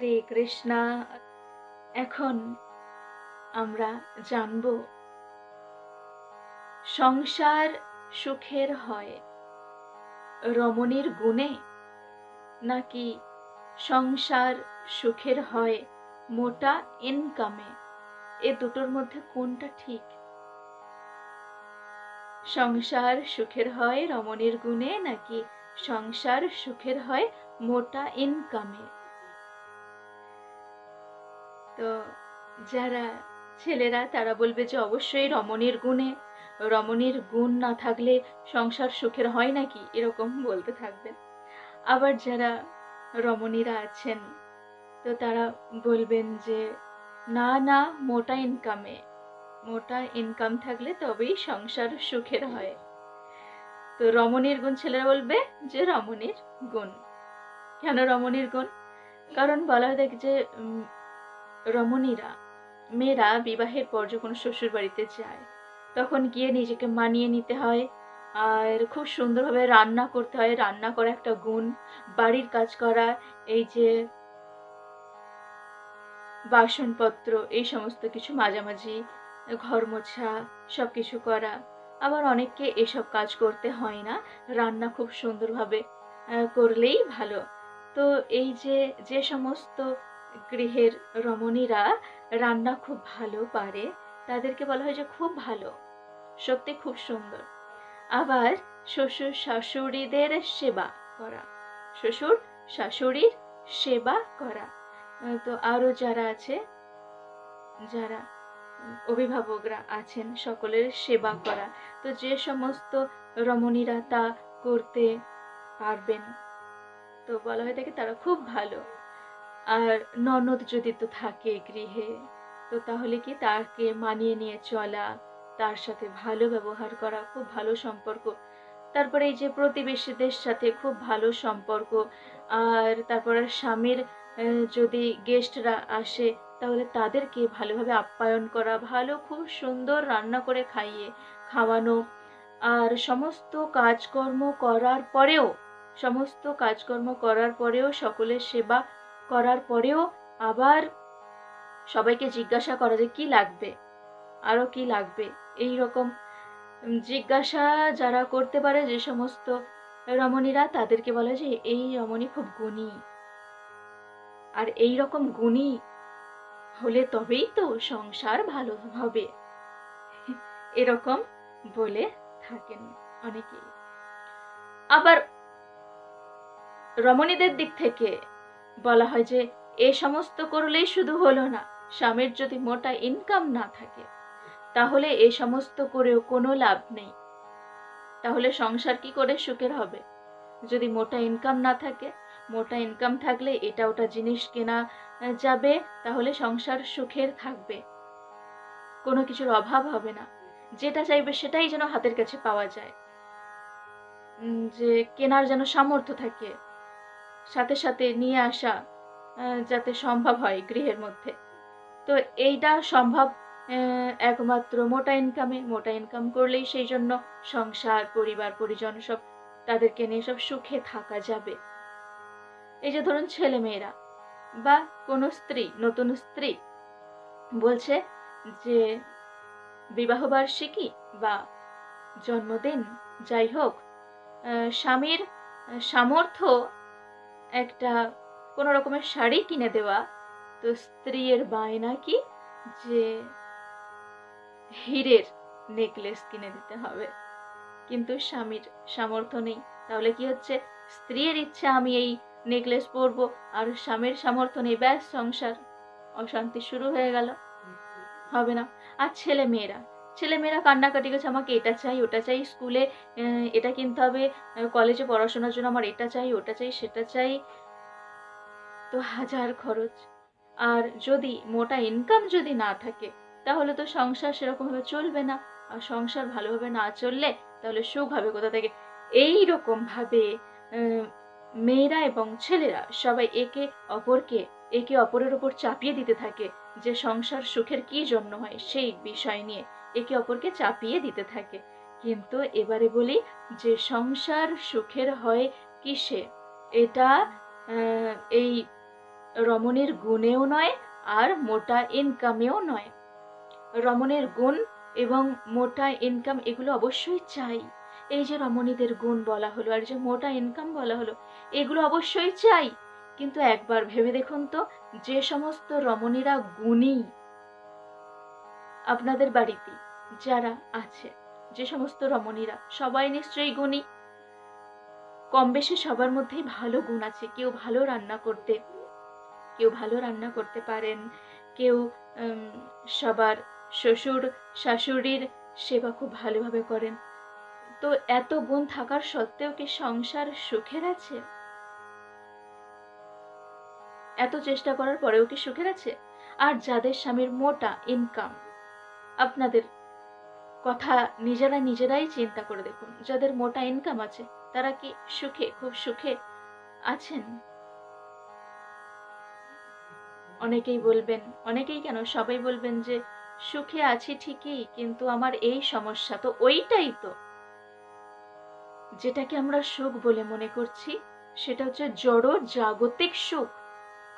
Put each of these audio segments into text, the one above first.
হরে কৃষ্ণা। এখন আমরা জানব সংসার সুখের হয় রমণীর গুণে নাকি সংসার সুখের হয় মোটা ইনকামে এ দুটোর মধ্যে কোনটা ঠিক? সংসার সুখের হয় রমণীর গুণে নাকি সংসার সুখের হয় মোটা ইনকামে তো যারা ছেলেরা, তারা বলবে যে অবশ্যই রমণীর গুণে, রমণীর গুণ না থাকলে সংসার সুখের হয় নাকি? এরকম বলতে থাকবেন আবার যারা রমণীরা আছেন, তো তারা বলবেন যে, না না, মোটা ইনকামে মোটা ইনকাম থাকলে তবেই সংসার সুখের হয়। তো রমণীর গুণ ছেলেরা বলবে যে, রমণীর গুণ। কেন রমণীর গুণ? কারণ বলা হয় দেখ যে রমণীরা, মেয়েরা বিবাহের পর যখন শ্বশুর বাড়িতে যায়, তখন গিয়ে নিজেকে মানিয়ে নিতে হয় আর খুব সুন্দরভাবে রান্না করতে হয়। রান্না করা একটা গুণ, বাড়ির কাজ করা, এই যে বাসনপত্র, এই সমস্ত কিছু মাঝামাঝি ঘর মোছা সব কিছু করা। আবার অনেককে এসব কাজ করতে হয় না, রান্না খুব সুন্দরভাবে করলেই ভালো। তো এই যে যে সমস্ত গৃহের রমণীরা রান্না খুব ভালো পারে। তাদেরকে বলা হয় যে খুব ভালো। সত্যি খুব সুন্দর। আবার শ্বশুর শাশুড়িদের সেবা করা। শ্বশুর শাশুড়ির সেবা করা। তো আরও যারা আছে, যারা অভিভাবকরা আছেন, সকলের সেবা করা। তো যে সমস্ত রমণীরা তা করতে পারবেন, তো বলা হয় থাকে তারা খুব ভালো। আর ননদ যদি তো থাকে গৃহে, তো তাহলে কি তাকে মানিয়ে নিয়ে চলা, তার সাথে ভালো ব্যবহার করা খুব ভালো সম্পর্ক? তারপরে এই যে প্রতিবেশীদের সাথে খুব ভালো সম্পর্ক, আর তারপরে স্বামীর যদি গেস্টরা আসে, তাহলে তাদেরকে ভালোভাবে আপ্যায়ন করা, ভালো খুব সুন্দর রান্না করে খাইয়ে, খাওয়ানো, আর সমস্ত কাজকর্ম করার পরেও, সমস্ত কাজকর্ম করার পরেও সকলের সেবা করার পরেও আবার সবাইকে জিজ্ঞাসা করা যে কি লাগবে? আরও কি লাগবে? এই রকম জিজ্ঞাসা যারা করতে পারে যে সমস্ত রমণীরা, তাদেরকে বলা যে এই রমণী খুব গুণী। আর এই রকম গুণী হলে তবেই তো সংসার ভালো হবে। এরকম বলে থাকেন অনেকেই। আবার রমণীদের দিক থেকে বলা হয় যে, এ সমস্ত করলেই শুধু হলো না, স্বামীর যদি মোটা ইনকাম না থাকে, তাহলে এ সমস্ত করেও কোনো লাভ নেই। তাহলে সংসার কি করে সুখের হবে? যদি মোটা ইনকাম না থাকে, মোটা ইনকাম থাকলে এটা ওটা জিনিস কেনা যাবে, তাহলে সংসার সুখের থাকবে। কোনো কিছুর অভাব হবে না। যেটা চাইবে সেটাই যেন হাতের কাছে পাওয়া যায়। যে কেনার যেন সামর্থ্য থাকে সাথে সাথে নিয়ে আসা যাতে সম্ভব হয় গৃহের মধ্যে। তো এইটা সম্ভব একমাত্র মোটা ইনকামে মোটা ইনকাম করলেই সেই জন্য সংসার, পরিবার, পরিজন সব তাদেরকে নিয়ে সব সুখে থাকা যাবে। এই যে ধরুন ছেলে মেয়েরা বা কোনো স্ত্রী, নতুন স্ত্রী বলছে যে বিবাহবার্ষিকী বা জন্মদিন, যাই হোক স্বামীর সামর্থ্য একটা কোনো রকমের শাড়ি কিনে দেওয়া। তো স্ত্রীর বায়না কি? যে হীরের নেকলেস কিনে দিতে হবে। কিন্তু স্বামীর সামর্থ্য নেই। তাহলে কি হচ্ছে? স্ত্রীর ইচ্ছা আমি এই নেকলেস পরবো আর স্বামীর সামর্থ্য নেই। ব্যাস, সংসার অশান্তি শুরু হয়ে গেল। হবে না। আর ছেলে মেয়েরা ছেলে মেয়েরা কান্নাকাটি করছে, আমাকে এটা চাই, ওটা চাই, স্কুলে এটা কিনতে হবে কলেজে পড়াশোনার জন্য আমার এটা চাই, ওটা চাই, সেটা চাই। তো হাজার খরচ। আর যদি মোটা ইনকাম যদি না থাকে, তাহলে তো সংসার সেরকমভাবে চলবে না। আর সংসার ভালোভাবে না চললে, তাহলে সুখ হবে কোথা থেকে? এই রকম ভাবে মেয়েরা এবং ছেলেরা সবাই একে অপরকে, একে অপরের ওপর চাপিয়ে দিতে থাকে যে সংসার সুখের কি জন্য হয়, সেই বিষয় নিয়ে। একে অপরকে চাপিয়ে দিতে থাকে। কিন্তু এবারে বলি যে সংসার সুখের হয় কিসে? এটা এই রমণীর গুণেও নয় আর মোটা ইনকামেও নয়। রমণের গুণ এবং মোটা ইনকাম এগুলো অবশ্যই চাই। এই যে রমণীদের গুণ বলা হলো আর যে মোটা ইনকাম বলা হলো, এগুলো অবশ্যই চাই। কিন্তু একবার ভেবে দেখুন তো, যে সমস্ত রমণীরা গুণী আপনাদের বাড়িতে যারা আছে, যে সমস্ত রমণীরা, সবাই নিশ্চয়ই গুণী। কম বেশি সবার মধ্যেই ভালো গুণ আছে। কেউ ভালো রান্না করতে, কেউ ভালো রান্না করতে পারেন। কেউ সবার শ্বশুর, শাশুড়ির সেবা খুব ভালোভাবে করেন। তো এত গুণ থাকার সত্ত্বেও কি সংসার সুখের আছে? এত চেষ্টা করার পরেও কি সুখের আছে? আর যাদের স্বামীর মোটা ইনকাম আপনাদের কথা নিজেরা নিজেরাই চিন্তা করে দেখুন। যাদের মোটা ইনকাম আছে, তারা কি সুখে, খুব সুখে আছেন? অনেকেই বলবেন, অনেকেই কেন? সবাই বলবেন যে, সুখে আছি ঠিকই, কিন্তু আমার এই সমস্যা। তো ওইটাই তো। যেটাকে আমরা সুখ বলে মনে করছি, সেটা হচ্ছে জড় জাগতিক সুখ।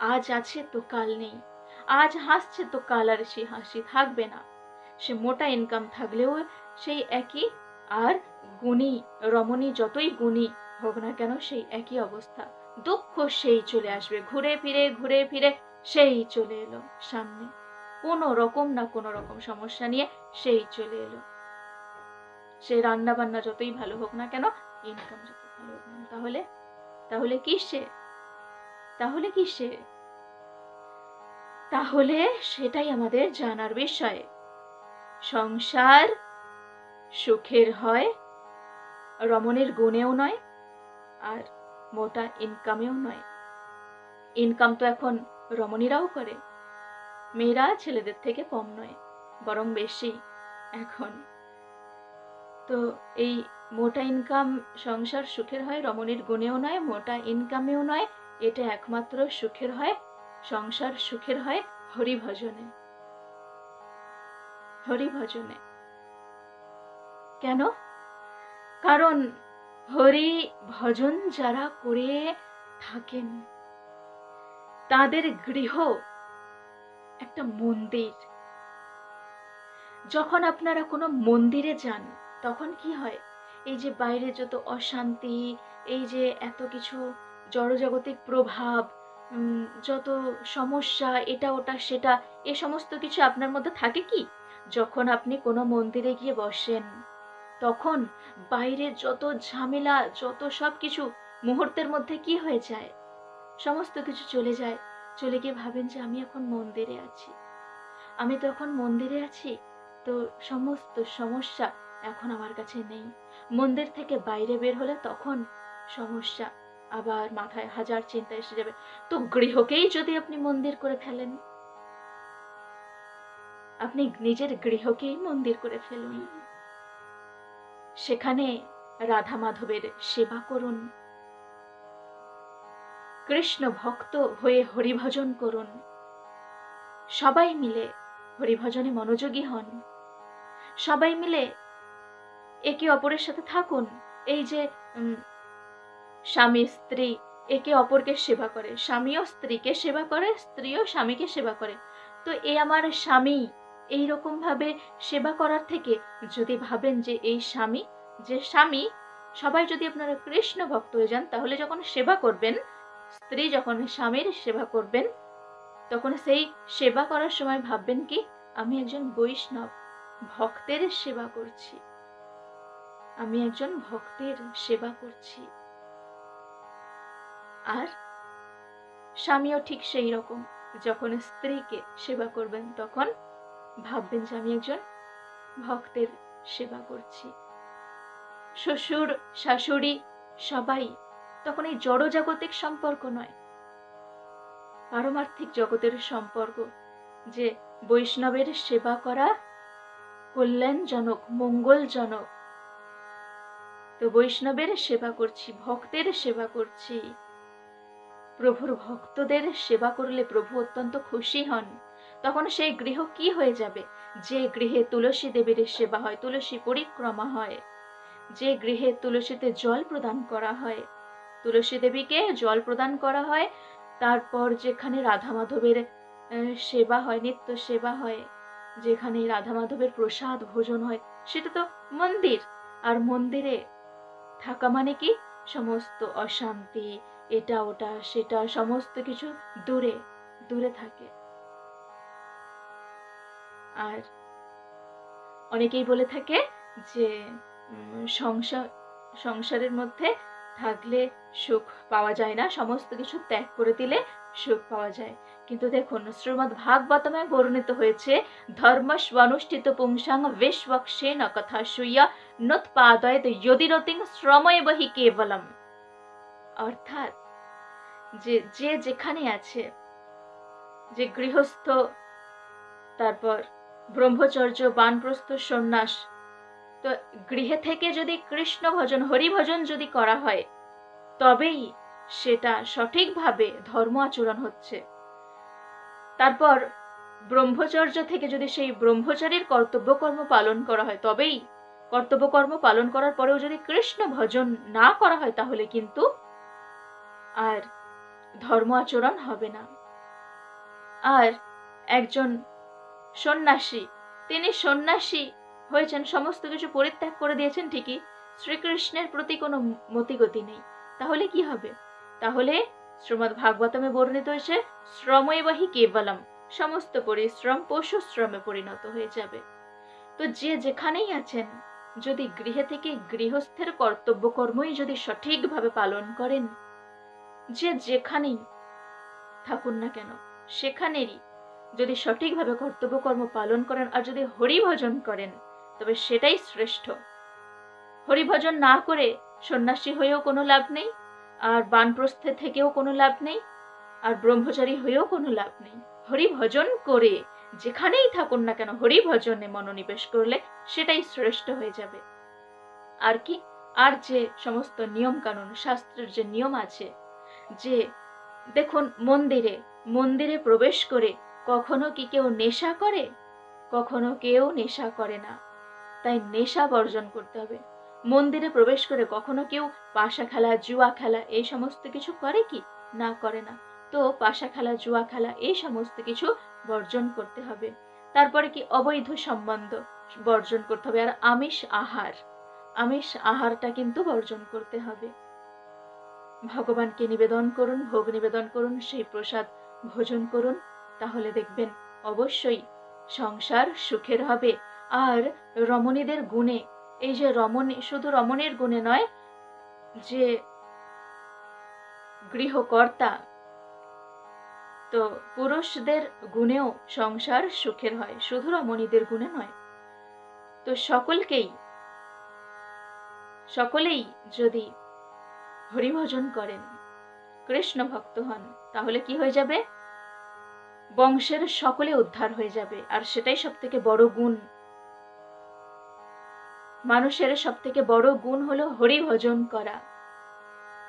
আজ আছে তো কাল নেই, আজ হাসছে তো কাল আর সে হাসি থাকবে না। সে মোটা ইনকাম থাকলেও সেই একই আর গুণী, রমণী যতই গুণী হোক না কেন সেই একই অবস্থা। দুঃখ সেই চলে আসবে, ঘুরে ফিরে ঘুরে ফিরে সেই চলে এলো সামনে। কোনো রকম না কোনো রকম সমস্যা নিয়ে সেই চলে এলো। সে রান্না বান্না যতই ভালো হোক না কেন ইনকাম যত ভালো হোক না তাহলে তাহলে কি সে? তাহলে কি সে? তাহলে সেটাই আমাদের জানার বিষয়। সংসার সুখের হয়, রমণের গুণেও নয় আর মোটা ইনকামেও নয়। ইনকাম তো এখন রমণীরাও করে, মেয়েরা ছেলেদের থেকে কম নয়, বরং বেশি এখন। তো এই মোটা ইনকাম সংসার সুখের হয়, রমণীর গুণেও নয়, মোটা ইনকামেও নয়, এটা একমাত্র সুখের হয়, সংসার সুখের হয় হরিভজনে। হরিভজনে। কেন? কারণ হরি ভজন যারা করে থাকেন, তাদের গৃহ একটা মন্দির। যখন আপনারা কোনো মন্দিরে যান, তখন কি হয়? এই যে বাইরে যত অশান্তি, এই যে এত কিছু জড়জাগতিক প্রভাব যত সমস্যা, এটা, ওটা, সেটা, এ সমস্ত কিছু আপনার মধ্যে থাকে কি? যখন আপনি কোনো মন্দিরে গিয়ে বসেন, তখন বাইরে যত ঝামেলা, যত সব কিছু মুহূর্তের মধ্যে কি হয়ে যায়, সমস্ত কিছু চলে যায়। চলে গিয়ে ভাবেন যে আমি এখন মন্দিরে আছি। আমি তো এখন মন্দিরে আছি, তো সমস্ত সমস্যা এখন আমার কাছে নেই। মন্দির থেকে বাইরে বের হলে তখন সমস্যা আবার মাথায় হাজার চিন্তা এসে যাবে। তো গৃহকেই যদি আপনি মন্দির করে ফেলেন। আপনি নিজের গৃহকেই মন্দির করে ফেলুন। সেখানে রাধা মাধবের সেবা করুন। কৃষ্ণ ভক্ত হয়ে হরিভজন করুন। সবাই মিলে হরিভজনে মনোযোগী হন। সবাই মিলে একে অপরের সাথে থাকুন। এই যে স্বামী স্ত্রী একে অপরকে সেবা করে, স্বামীও স্ত্রীকে সেবা করে, স্ত্রীও স্বামীকে সেবা করে। তো এ আমার স্বামী এই রকম ভাবে সেবা করার থেকে যদি ভাবেন যে এই স্বামী, যে স্বামী, সবাই যদি আপনারা কৃষ্ণ ভক্ত হয়ে যান, তাহলে যখন সেবা করবেন, স্ত্রী যখন স্বামীর সেবা করবেন, তখন সেই সেবা করার সময় ভাববেন কি, আমি একজন বৈষ্ণব, ভক্তের সেবা করছি। আমি একজন ভক্তের সেবা করছি। আর স্বামীও ঠিক সেই রকম যখন স্ত্রীকে সেবা করবেন তখন ভাববেন যে আমি একজন ভক্তের সেবা করছি। শ্বশুর, শাশুড়ি সবাই তখন এই জড়জাগতিক সম্পর্ক নয়। পারমার্থিক জগতের সম্পর্ক যে বৈষ্ণবের সেবা করা কল্যাণজনক, মঙ্গলজনক। তো বৈষ্ণবের সেবা করছি, ভক্তের সেবা করছি। প্রভুর ভক্তদের সেবা করলে প্রভু অত্যন্ত খুশি হন। তখন সেই গৃহ কি হয়ে যাবে? যে গৃহে তুলসী দেবীর সেবা হয়, তুলসী পরিক্রমা হয়। যে গৃহে তুলসীতে জল প্রদান করা হয়, তুলসী দেবীকে জল প্রদান করা হয়। তারপর যেখানে রাধা মাধবের সেবা হয়, নিত্য সেবা হয়, যেখানে রাধা মাধবের প্রসাদ ভোজন হয়, সেটা তো মন্দির। আর মন্দিরে থাকা মানে কি? সমস্ত অশান্তি, এটা ওটা, সেটা, সমস্ত কিছু দূরে দূরে থাকে। আর অনেকেই বলে থাকে যে সংসার, সংসারের মধ্যে থাকলে সুখ পাওয়া যায় না। সমস্ত কিছু ত্যাগ করে দিলে সুখ পাওয়া যায়। কিন্তু দেখুন শ্রীমৎ ভাগবতমে বর্ণিত হয়েছে, ধর্মস্বনুষ্ঠিত পুংসাং বিশ্বক্ষেন কথা শুইয়া নোৎপাদয়ত যদিরতিং শ্রময় বহি কেবলম। অর্থাৎ যে যে যেখানে আছে, যে গৃহস্থ, তারপর ব্রহ্মচর্য বানপ্রস্থ সন্ন্যাস। তো গৃহে থেকে যদি কৃষ্ণ ভজন, হরি ভজন যদি করা হয়, তবেই সেটা সঠিকভাবে ধর্ম আচরণ হচ্ছে। তারপর ব্রহ্মচর্য থেকে যদি সেই ব্রহ্মচারীর কর্তব্যকর্ম পালন করা হয়, তবেই কর্তব্যকর্ম পালন করার পরেও যদি কৃষ্ণ ভজন না করা হয়, তাহলে কিন্তু আর ধর্ম আচরণ হবে না। আর একজন সন্ন্যাসী। তিনি সন্ন্যাসী হয়েছেন, সমস্ত কিছু পরিত্যাগ করে দিয়েছেন ঠিকই, শ্রীকৃষ্ণের প্রতি কোনো মতিগতি নেই। তাহলে কি হবে? তাহলে শ্রীমদ ভাগবতমে বর্ণিত হয়েছে, শ্রমৈবাহি কেবলম, সমস্ত পরিশ্রম পশু শ্রমে পরিণত হয়ে যাবে। তো যে যেখানেই আছেন, যদি গৃহে থেকে গৃহস্থের কর্তব্য কর্মই যদি সঠিকভাবে পালন করেন, যে যেখানেই থাকুন না কেন, সেখানেরই যদি সঠিকভাবে কর্তব্য কর্ম পালন করেন আর যদি হরিভজন করেন, তবে সেটাই শ্রেষ্ঠ। হরিভজন না করে সন্ন্যাসী হয়েও কোনো লাভ নেই, আর বানপ্রস্থে থেকেও কোনো লাভ নেই, আর ব্রহ্মচারী হয়েও কোনো লাভ নেই। হরিভজন করে যেখানেই থাকুন না কেন, হরিভজনে মনোনিবেশ করলে সেটাই শ্রেষ্ঠ হয়ে যাবে। আর কি? আর যে সমস্ত নিয়ম কানুন শাস্ত্রের যে নিয়ম আছে, যে দেখুন মন্দিরে মন্দিরে প্রবেশ করে কখনো কি কেউ নেশা করে? কখনো কেউ নেশা করে না। তাই নেশা বর্জন করতে হবে। মন্দিরে প্রবেশ করে কখনো কেউ পাশা খেলা, জুয়া খেলা এই সমস্ত কিছু করে কি? না, করে না। তো পাশা খেলা, জুয়া খেলা এই সমস্ত কিছু বর্জন করতে হবে। তারপরে কি অবৈধ সম্বন্ধ বর্জন করতে হবে। আর আমিষ আহার, আমিষ আহারটা কিন্তু বর্জন করতে হবে। ভগবানকে নিবেদন করুন, ভোগ নিবেদন করুন, সেই প্রসাদ ভোজন করুন। তাহলে দেখবেন, অবশ্যই সংসার সুখের হবে। আর রমণীদের গুণে, এই যে রমণী, শুধু রমণীর গুণে নয়, যে গৃহকর্তা, তো পুরুষদের গুণেও সংসার সুখের হয়, শুধু রমণীদের গুণে নয়। তো সকলকেই, সকলেই যদি হরিভজন করেন কৃষ্ণ ভক্ত হন, তাহলে কি হয়ে যাবে? বংশের সকলে উদ্ধার হয়ে যাবে, আর সেটাই সব থেকে বড় গুণ। মানুষের সব থেকে বড় গুণ হলো হরি ভজন করা।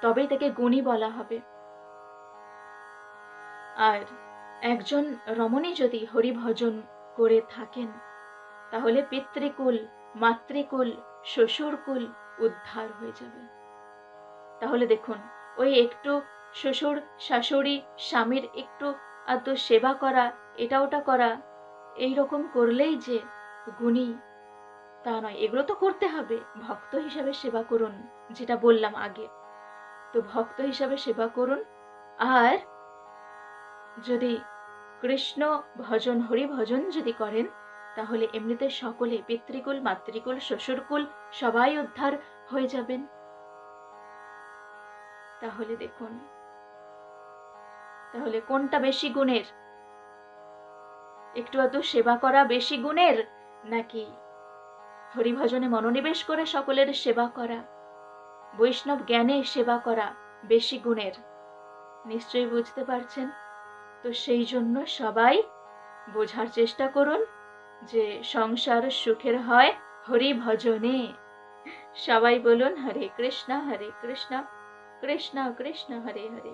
তবেই তাকে গুণী বলা হবে। আর একজন রমণী যদি হরি ভজন করে থাকেন, তাহলে পিতৃকুল, মাতৃকুল, শ্বশুরকুল উদ্ধার হয়ে যাবে। তাহলে দেখুন, ওই একটু শ্বশুর, শাশুড়ি, স্বামীর একটু আদ্য সেবা করা, এটা ওটা করা এই রকম করলেই যে গুণী। তা নয়, এগুলো তো করতে হবে। ভক্ত হিসাবে সেবা করুন, যেটা বললাম আগে। তো ভক্ত হিসাবে সেবা করুন। আর যদি কৃষ্ণ ভজন হরি ভজন যদি করেন, তাহলে এমনিতে সকলে পিতৃকুল, মাতৃকুল, শ্বশুরকুল সবাই উদ্ধার হয়ে যাবেন। তাহলে দেখুন তাহলে কোনটা বেশি গুণের? একটু আধটু সেবা করা বেশি গুণের, নাকি হরিভজনে মনোনিবেশ করে সকলের সেবা করা? বৈষ্ণব জ্ঞানে সেবা করা বেশি গুণের, নিশ্চয়ই বুঝতে পারছেন? তো সেই জন্য সবাই বোঝার চেষ্টা করুন যে সংসার সুখের হয় হরি ভজনে সবাই বলুন, হরে কৃষ্ণ হরে কৃষ্ণ কৃষ্ণ কৃষ্ণ, হরে হরে।